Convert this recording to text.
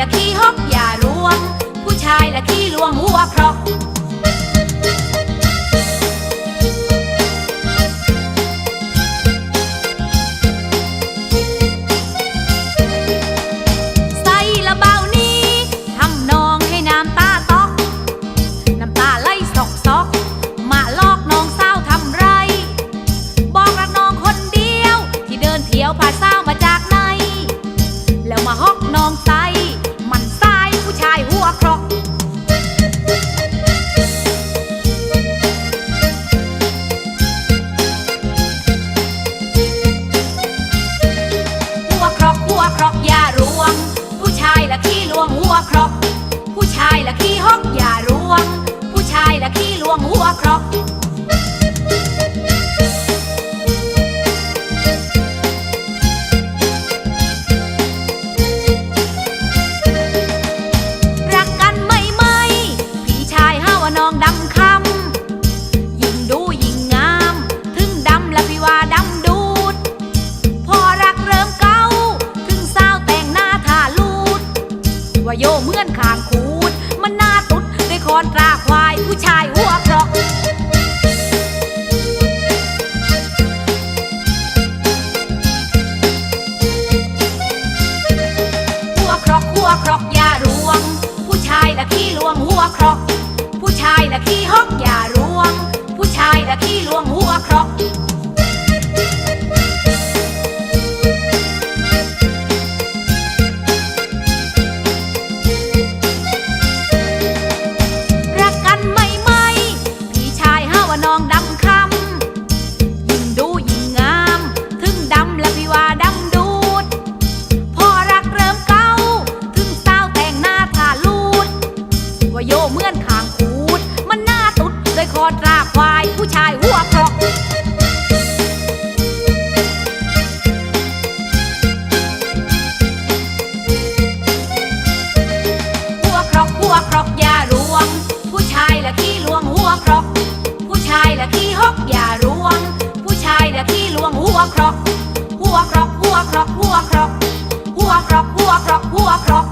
ละขี้ฮกอย่ารวงผู้ชายละขี้ลวงหัวเพราะใส่ละเบานี้ทำนองให้น้ำตาตอก น้ำตาไหลซอกซอกมาลอกน้องสาวทำไร บอกรักน้องคนเดียว ที่เดินเที่ยวพาสาวมาจากไหนแล้วมาฮอกน้องใสมัน ครกผู้ชายละขี้ฮอกอย่ารวง ผู้ชายละขี้ลวงหัวครก ว่าโยเหมือนขางขูด มันหน้าตุดด้วยคอนตราควายผู้ชายหัวเพราะหัวเคราะหัวเคราะห์อย่ารวง ผู้ชายละขี้ลวงหัวเคราะห์ผู้ชายละขี้ฮอกอย่ารวง ผู้ชายละขี้ลวงหัวเคราะ ควายผู้ชายหัวเพราหัวครกหัวครกอย่ารวง ผู้ชายละขี้ลวงหัวครกผู้ชายละขี้ฮกอย่ารวง ผู้ชายละขี้ลวงหัวครกหัวครอกหัวครอกหัวครอกหัวครอกหัวครอกหัวครอก